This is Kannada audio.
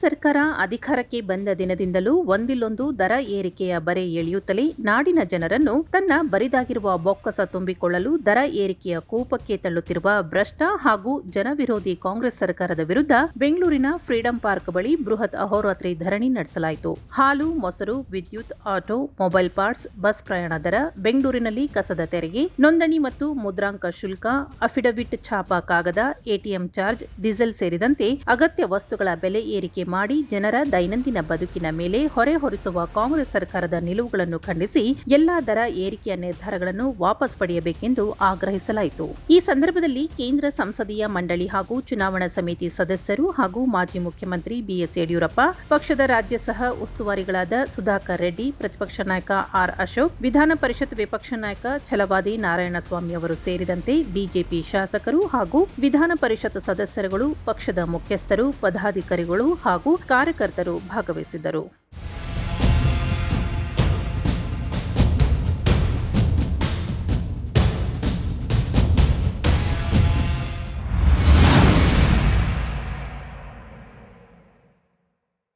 ಸರ್ಕಾರ ಅಧಿಕಾರಕ್ಕೆ ಬಂದ ದಿನದಿಂದಲೂ ಒಂದಿಲ್ಲೊಂದು ದರ ಏರಿಕೆಯ ಬರೆ ಎಳೆಯುತ್ತಲೇ ನಾಡಿನ ಜನರನ್ನು ತನ್ನ ಬರಿದಾಗಿರುವ ಬೊಕ್ಕಸ ತುಂಬಿಕೊಳ್ಳಲು ದರ ಏರಿಕೆಯ ಕೂಪಕ್ಕೆ ತಳ್ಳುತ್ತಿರುವ ಭ್ರಷ್ಟ ಹಾಗೂ ಜನವಿರೋಧಿ ಕಾಂಗ್ರೆಸ್ ಸರ್ಕಾರದ ವಿರುದ್ಧ ಬೆಂಗಳೂರಿನ ಫ್ರೀಡಂ ಪಾರ್ಕ್ ಬಳಿ ಬೃಹತ್ ಅಹೋರಾತ್ರಿ ಧರಣಿ ನಡೆಸಲಾಯಿತು. ಹಾಲು, ಮೊಸರು, ವಿದ್ಯುತ್, ಆಟೋ, ಮೊಬೈಲ್ ಪಾರ್ಟ್ಸ್, ಬಸ್ ಪ್ರಯಾಣ ದರ, ಬೆಂಗಳೂರಿನಲ್ಲಿ ಕಸದ ತೆರಿಗೆ, ನೋಂದಣಿ ಮತ್ತು ಮುದ್ರಾಂಕ ಶುಲ್ಕ, ಅಫಿಡವಿಟ್ ಛಾಪಾ ಕಾಗದ, ಎಟಿಎಂ ಚಾರ್ಜ್, ಡೀಸೆಲ್ ಸೇರಿದಂತೆ ಅಗತ್ಯ ವಸ್ತುಗಳ ಬೆಲೆ ಏರಿಕೆ ಮಾಡಿ ಜನರ ದೈನಂದಿನ ಬದುಕಿನ ಮೇಲೆ ಹೊರೆ ಹೊರಿಸುವ ಕಾಂಗ್ರೆಸ್ ಸರ್ಕಾರದ ನಿಲುವುಗಳನ್ನು ಖಂಡಿಸಿ ಎಲ್ಲಾ ದರ ಏರಿಕೆಯ ನಿರ್ಧಾರಗಳನ್ನು ವಾಪಸ್ ಪಡೆಯಬೇಕೆಂದು ಆಗ್ರಹಿಸಲಾಯಿತು. ಈ ಸಂದರ್ಭದಲ್ಲಿ ಕೇಂದ್ರ ಸಂಸದೀಯ ಮಂಡಳಿ ಹಾಗೂ ಚುನಾವಣಾ ಸಮಿತಿ ಸದಸ್ಯರು ಹಾಗೂ ಮಾಜಿ ಮುಖ್ಯಮಂತ್ರಿ ಬಿಎಸ್ ಯಡಿಯೂರಪ್ಪ, ಪಕ್ಷದ ರಾಜ್ಯ ಸಹ ಉಸ್ತುವಾರಿಗಳಾದ ಸುಧಾಕರ್ ರೆಡ್ಡಿ, ಪ್ರತಿಪಕ್ಷ ನಾಯಕ ಆರ್ ಅಶೋಕ್, ವಿಧಾನ ಪರಿಷತ್ ವಿಪಕ್ಷ ನಾಯಕ ಛಲವಾದಿ ನಾರಾಯಣಸ್ವಾಮಿ ಅವರು ಸೇರಿದಂತೆ ಬಿಜೆಪಿ ಶಾಸಕರು ಹಾಗೂ ವಿಧಾನ ಪರಿಷತ್ ಸದಸ್ಯರುಗಳು, ಪಕ್ಷದ ಮುಖ್ಯಸ್ಥರು, ಪದಾಧಿಕಾರಿಗಳು ಹಾಗೂ ಕಾರ್ಯಕರ್ತರು ಭಾಗವಹಿಸಿದ್ದರು.